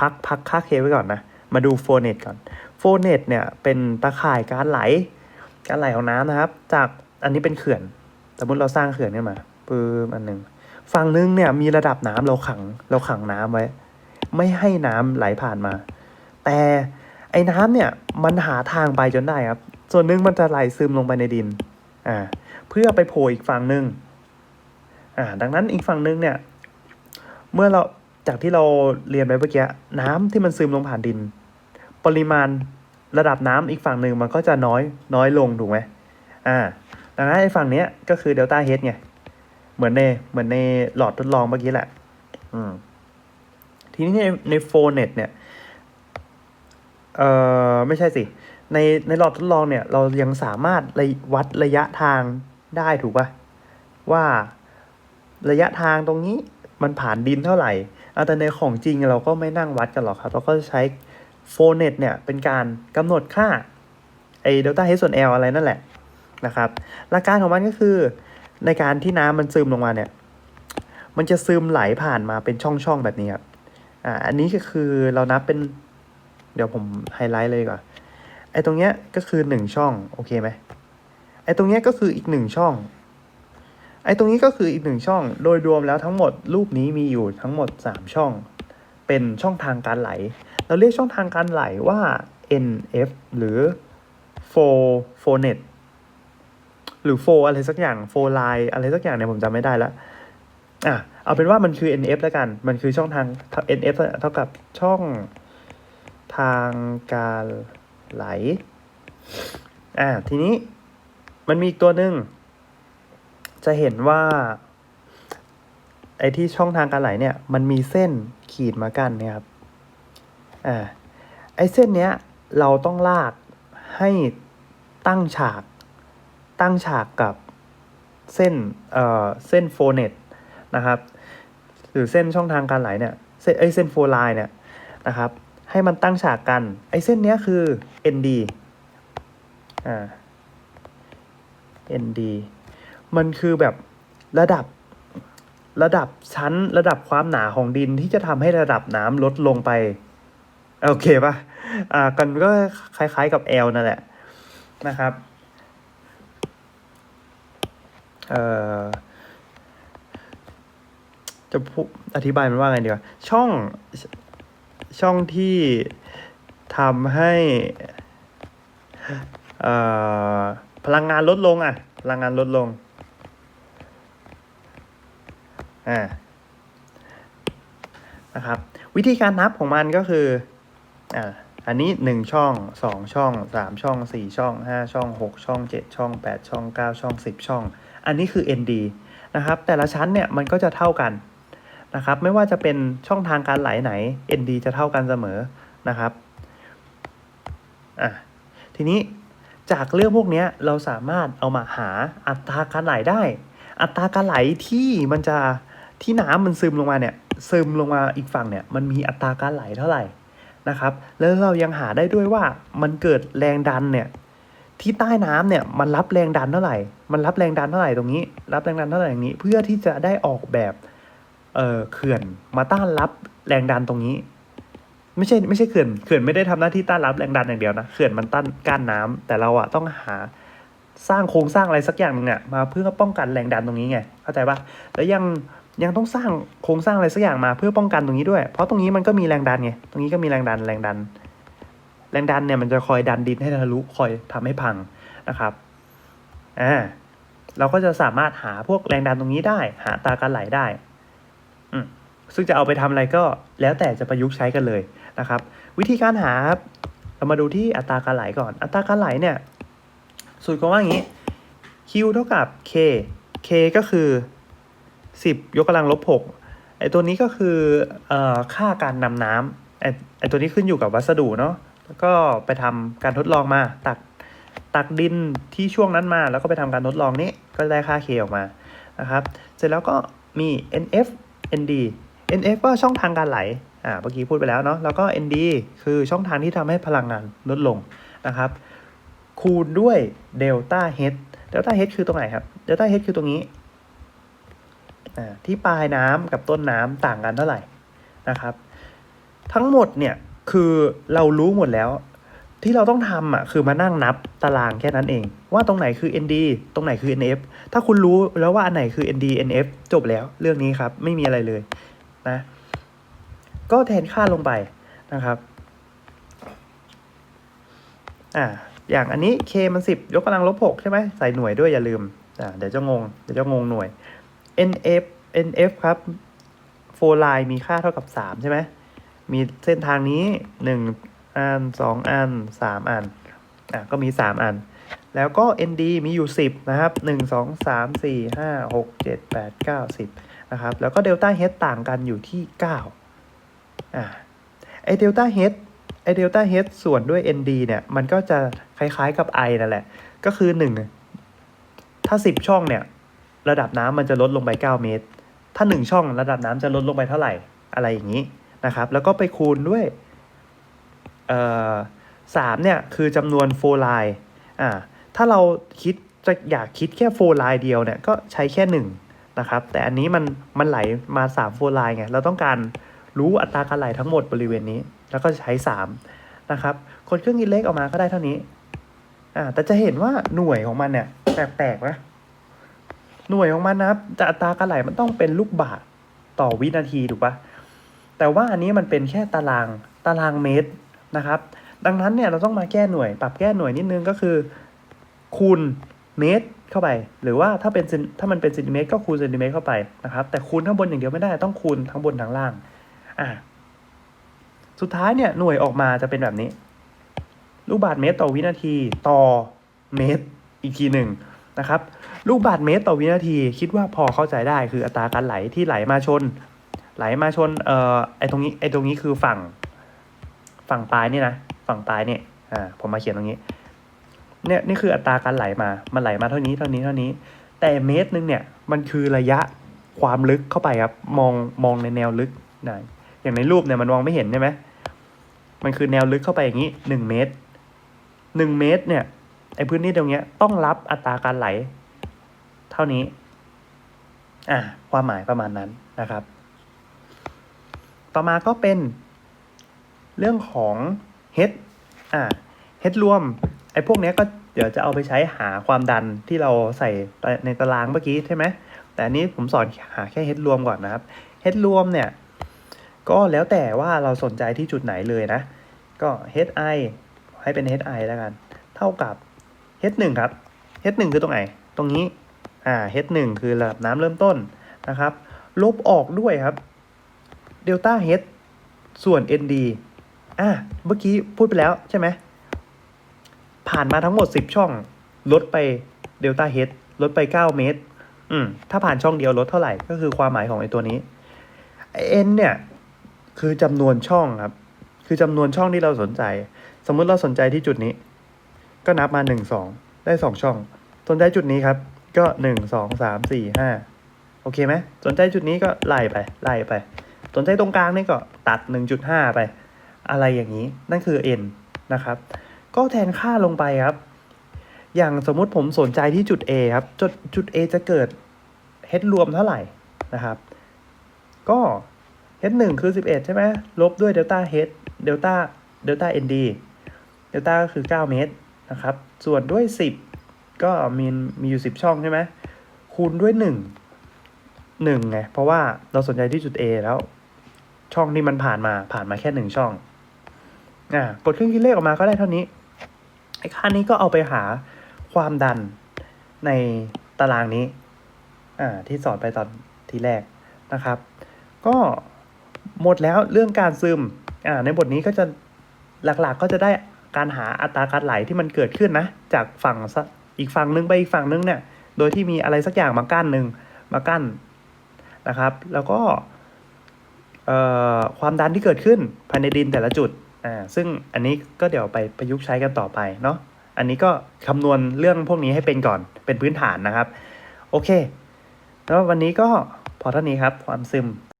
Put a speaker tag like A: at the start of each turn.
A: พักพักค่าเคไว้ก่อนนะ มาดูโฟเนตก่อนโฟเนตเนี่ยเป็นตาข่ายการไหล การไหลของน้ำนะครับ จากอันนี้เป็นเขื่อน สมมติเราสร้างเขื่อนขึ้นมาปื้มอันหนึ่งฝั่งหนึงเนี่ยมีระดับน้ำเราขังเราขังน้ำไว้ ไม่ให้น้ำไหลผ่านมา แต่ไอ้น้ำเนี่ยมันหาทางไปจนได้ครับ ส่วนหนึงมันจะไหลซึมลงไปในดินอ่าเพื่อไปโผล่อีกฝั่งหนึ่งอ่าดังนั้นอีกฝั่งหนึ่งเนี่ย เมื่อเรา จากที่เราเรียนไปเมื่อกี้น้ำที่มันซึมลงผ่านดิน ปริมาณระดับน้ำอีกฝั่งหนึ่งมันก็จะน้อยน้อยลงถูกไหมอ่าดังนั้นไอ้ฝั่งเนี้ยก็คือเดลต้าเฮดไงเหมือนในเหมือนในหลอดทดลองเมื่อกี้แหละ อืม ทีนี้ในในโฟเน็ตเนี่ย เอ่อไม่ใช่สิ ในในหลอดทดลองเนี่ย เรายังสามารถระวัดระยะทางได้ถูกปะว่าระยะทางตรงนี้มันผ่านดินเท่าไหร่ แต่ในของจริงเราก็ไม่นั่งวัดกันหรอกครับ เราก็ใช้โฟเน็ตเนี่ยเป็นการกำหนดค่าไอเดลต้าเฮส่วน L อะไรนั่นแหละนะครับหลักการของมันก็คือในการที่น้ำมันซึมลงมาเนี่ย มันจะซึมไหลผ่านมาเป็นช่องๆแบบนี้ครับอ่าอันนี้ก็คือเรานับเป็น เดี๋ยวผมไฮไลท์เลยดีกว่อนไอตรงเนี้ยก็คือหนึ่งช่อง โอเคไหมไอตรงเนี้ยก็คืออีกหนึ่งช่อง ไอ้ตรงนี้ก็คืออีกหนึ่งช่อง โดยรวมแล้วทั้งหมดรูปนี้มีอยู่ทั้งหมดสามช่อง เป็นช่องทางการไหล เราเรียกช่องทางการไหลว่า NF หรือ flow flow net หรือ f o อะไรสักอย่าง flow line อะไรสักอย่างเนี่ยผมจำไม่ได้ล้วอะเอาเป็นว่ามันคือ NF แล้วกัน มันคือช่องทาง NF เท่ากับช่องทางการไหล อ่า ทีนี้มันมีอีกตัวหนึ่ง จะเห็นว่า ไอ้ที่ช่องทางการไหลเนี่ย มันมีเส้นขีดมากันนี่ยครับอ่าไอ้เส้นเนี้ยเราต้องลากให้ตั้งฉากตั้งฉากกับเส้นเอ่อเส้นโฟเนตนะครับ หรือเส้นช่องทางการไหลเนี่ยเส้นไอ้เส้นโฟไลน์เนี่ยนะครับ ให้มันตั้งฉากกัน ไอ้เส้นเนี้ยคือ ND อ่า ND มันคือแบบระดับระดับชั้นระดับความหนาของดินที่จะทำให้ระดับน้ำลดลงไป โอเคปะอ่า กันก็คล้ายๆกับ L นั่นแหละนะครับ เอ่อ จะพูดอธิบายมันว่าไงดีวะ ช่องช่องที่ทำให้ เอ่อ พลังงานลดลงอะพลังงานลดลง อ่านะครับ วิธีการนับของมันก็คืออ่าอันนี้หนึ่งช่องสองช่องสามช่องสี่ช่องห้าช่องหกช่องเจ็ดช่องแปดช่องเก้าช่องสิบช่อง อันนี้คือ ND นะครับ แต่ละชั้นเนี่ยมันก็จะเท่ากันนะครับ ไม่ว่าจะเป็นช่องทางการไหลไหน ND จะเท่ากันเสมอนะครับอะทีนี้จากเรื่องพวกนี้เราสามารถเอามาหาอัตราการไหลได้ อัตราการไหลที่มันจะ ที่น้ำมันซึมลงมาเนี่ยซึมลงมาอีกฝั่งเนี่ยมันมีอัตราการไหลเท่าไหร่นะครับ แล้วเรายังหาได้ด้วยว่ามันเกิดแรงดันเนี่ยที่ใต้น้ำเนี่ยมันรับแรงดันเท่าไหร่ มันรับแรงดันเท่าไหร่ตรงนี้ รับแรงดันเท่าไหร่อย่างนี้ เพื่อที่จะได้ออกแบบเอ่อเขื่อนมาต้านรับแรงดันตรงนี้ ไม่ใช่ไม่ใช่เขื่อนเขื่อนไม่ได้ทำหน้าที่ต้านรับแรงดันอย่างเดียวนะเขื่อนมันต้านกั้นน้ำแต่เราอะต้องหาสร้างโครงสร้างอะไรสักอย่างหนึ่งอะมาเพื่อป้องกันแรงดันตรงนี้ไงเข้าใจปะแล้วยัง ยังต้องสร้างโครงสร้างอะไรสักอย่างมาเพื่อป้องกันตรงนี้ด้วย เพราะตรงนี้มันก็มีแรงดันไง ตรงนี้ก็มีแรงดัน แรงดัน แรงดันเนี่ยมันจะคอยดันดินให้ทะลุ คอยทำให้พังนะครับ อ่า เราก็จะสามารถหาพวกแรงดันตรงนี้ได้ หาตาการไหลได้ อืมซึ่งจะเอาไปทำอะไรก็แล้วแต่จะประยุกต์ใช้กันเลยนะครับ วิธีการหาครับเรามาดูที่อัตราการไหลก่อน อัตราการไหลเนี่ย สูตรก็ว่าอย่างนี้ Q เท่ากับ K K ก็คือ 10 ยกกำลังลบ6ไอตัวนี้ก็คืออค่าการนำน้ำไอไอตัวนี้ขึ้นอยู่กับวัสดุเนาะแล้วก็ไปทำการทดลองมาตักตักดินที่ช่วงนั้นมา แล้วก็ไปทำการทดลองนี้ก็ได้ค่า K ออกมานะครับ เสร็จแล้วก็มี NF ND NF ก็ช่องทางการไหลอ่าเมื่อกี้พูดไปแล้วเนาะแล้วก็ ND คือช่องทางที่ทำให้พลังงานลดลงนะครับ คูณด้วยเดลต้าเฮดเดลต้าเฮดคือตรงไหนครับเดลต้าเฮดคือตรงนี้ ที่ปลายน้ำกับต้นน้ำต่างกันเท่าไหร่นะครับ ทั้งหมดเนี่ยคือเรารู้หมดแล้ว ที่เราต้องทำอะคือมานั่งนับตารางแค่นั้นเอง ว่าตรงไหนคือ ND ตรงไหนคือ NF ถ้าคุณรู้แล้วว่าอันไหนคือ ND NF จบแล้วเรื่องนี้ครับ ไม่มีอะไรเลยนะก็แทนค่าลงไปนะครับอ่าอย่างอันนี้ k มันสิบยกกำลังลบหกใช่ไหมใส่หน่วยด้วยอย่าลืมอ่าเดี๋ยวจะงง เดี๋ยวจะงงหน่วย nf nf ครับโฟไลน์มีค่าเท่ากับสามใช่ไหม มีเส้นทางนี้หนึ่งอันสองอันสามอัน อะ ก็มีสามอัน แล้วก็ nd มีอยู่สิบนะครับหนึ่งสองสามสี่ห้าหกเจ็ดแปดเก้าสิบนะครับ แล้วก็เดลต้าเฮดต่างกันอยู่ที่เก้าอ่าไอเดลต้าเฮดไอเดลต้าเฮดส่วนด้วย nd เนี่ย มันก็จะคล้ายๆกับ i นั่นแหละ ก็คือหนึ่งถ้าสิบช่องเนี่ย ระดับน้ำมันจะลดลงไป 9 เมตร ถ้า 1 ช่องระดับน้ำจะลดลงไปเท่าไหร่อะไรอย่างนี้นะครับ แล้วก็ไปคูณด้วยสามเนี่ยคือจำนวนโฟไลน์อ่าถ้าเราคิดจะอยากคิดแค่โฟไลน์เดียวเนี่ยก็ใช้แค่ 1 นะครับ แต่อันนี้มันมันไหลมา3โฟไลน์ไงเราต้องการรู้อัตราการไหลทั้งหมดบริเวณนี้ แล้วก็ใช้ 3 นะครับคนเครื่องคิดเลขออกมาก็ได้เท่านี้อ่าแต่จะเห็นว่าหน่วยของมันเนี่ยแปลกๆนะ หน่วยของมันนะครับจะอัตราการไหลมันต้องเป็นลูกบาศก์ต่อวินาทีถูกปะแต่ว่าอันนี้มันเป็นแค่ตารางตารางเมตรนะครับ ดังนั้นเนี่ยเราต้องมาแก้หน่วย ปรับแก้หน่วยนิดนึงก็คือ คูณเมตรเข้าไป หรือว่าถ้าเป็นถ้ามันเป็นเซนติเมตรก็คูณเซนติเมตรเข้าไปนะครับ แต่คูณข้างบนอย่างเดียวไม่ได้ต้องคูณทั้งบนทั้งล่างอ่าสุดท้ายเนี่ยหน่วยออกมาจะเป็นแบบนี้ ลูกบาศก์เมตรต่อวินาทีต่อเมตรอีกทีหนึ่ง นะครับ ลูกบาศก์เมตรต่อวินาที คิดว่าพอเข้าใจได้คืออัตราการไหลที่ไหลมาชน ไหลมาชนเอ่อไอตรงนี้ไอตรงนี้คือฝั่งฝั่งปลายนี่นะฝั่งปลายเนี่ยอ่าผมมาเขียนตรงนี้เนี่ยนี่คืออัตราการไหลมา มันไหลมาเท่านี้เท่านี้เท่านี้ แต่เมตรนึงเนี่ยมันคือระยะความลึกเข้าไปครับ มองมองในแนวลึกนะอย่างในรูปเนี่ยมันมองไม่เห็นใช่ไหมมันคือแนวลึกเข้าไปอย่างนี้หนึ่งเมตรหนึ่งเมตรเนี่ย ไอ้พื้นที่ตรงเนี้ยต้องรับอัตราการไหล เท่านี้ อ่าความหมายประมาณนั้นนะครับ ต่อมาก็เป็น เรื่องของ head อ่า head รวมไอ้พวกเนี้ยก็เดี๋ยวจะเอาไปใช้หาความดันที่เราใส่ในตารางเมื่อกี้ใช่ไหมแต่อันนี้ผมสอนหาแค่ head รวมก่อนนะครับ head รวมเนี่ย ก็แล้วแต่ว่าเราสนใจที่จุดไหนเลยนะ ก็ hi ให้เป็น hi แล้วกัน เท่ากับ h 1 ครับ h 1 คือตรงไหน ตรงนี้ อ่า h 1 คือระดับน้ำเริ่มต้นนะครับ ลบออกด้วยครับเดลต้า h ส่วน nd อ่าเมื่อกี้พูดไปแล้วใช่ไหม ผ่านมาทั้งหมด 10 ช่อง ลดไปเดลต้า h ลดไป 9 เมตร อืม ถ้าผ่านช่องเดียวลดเท่าไหร่ ก็คือความหมายของไอ้ตัวนี้ n เนี่ย คือจำนวนช่องครับ คือจำนวนช่องที่เราสนใจ สมมติเราสนใจที่จุดนี้ ก็นับมาหนึ่งสองได้สองช่อง สนใจจุดนี้ครับ ก็หนึ่งสองสามสี่ห้าโอเคไหมสนใจจุดนี้ก็ไล่ไป ไล่ไป สนใจตรงกลางนี่ก็ตัดหนึ่งจุดห้าไป อะไรอย่างนี้ นั่นคือ n นะครับ ก็แทนค่าลงไปครับ อย่างสมมุติผมสนใจที่จุด A ครับ จุดจุด A จะเกิด h รวมเท่าไหร่นะครับ ก็ h 1คือ 11 ใช่ไหมลบด้วยเดลต้า h เดลต้าเดลต้า nd เดลต้าก็คือ 9 เมตร นะครับ ส่วนด้วย 10 ก็มีมีอยู่ 10 ช่องใช่ไหมคูณด้วย 1 1ไงเพราะว่าเราสนใจที่จุด A แล้ว ช่องที่มันผ่านมาผ่านมาแค่ 1 ช่องอ่ากดเครื่องคิดเลขออกมาก็ได้เท่านี้ไอ้ค่านี้ก็เอาไปหาความดันในตารางนี้อ่าที่สอนไปตอนทีแรกนะครับ ก็หมดแล้วเรื่องการซึมอ่าในบทนี้ก็จะหลักๆก็จะได้ การหาอัตราการไหลที่มันเกิดขึ้นนะ จากฝั่งอีกฝั่งนึงไปอีกฝั่งนึงเนี่ย โดยที่มีอะไรสักอย่างมากั้นหนึ่งมากั้นนะครับ แล้วก็เอ่อความดันที่เกิดขึ้นภายในดินแต่ละจุดอ่าซึ่งอันนี้ก็เดี๋ยวไปประยุกต์ใช้กันต่อไปเนาะอันนี้ก็คำนวณเรื่องพวกนี้ให้เป็นก่อนเป็นพื้นฐานนะครับ โอเค แล้ววันนี้ก็พอเท่านี้ครับความซึม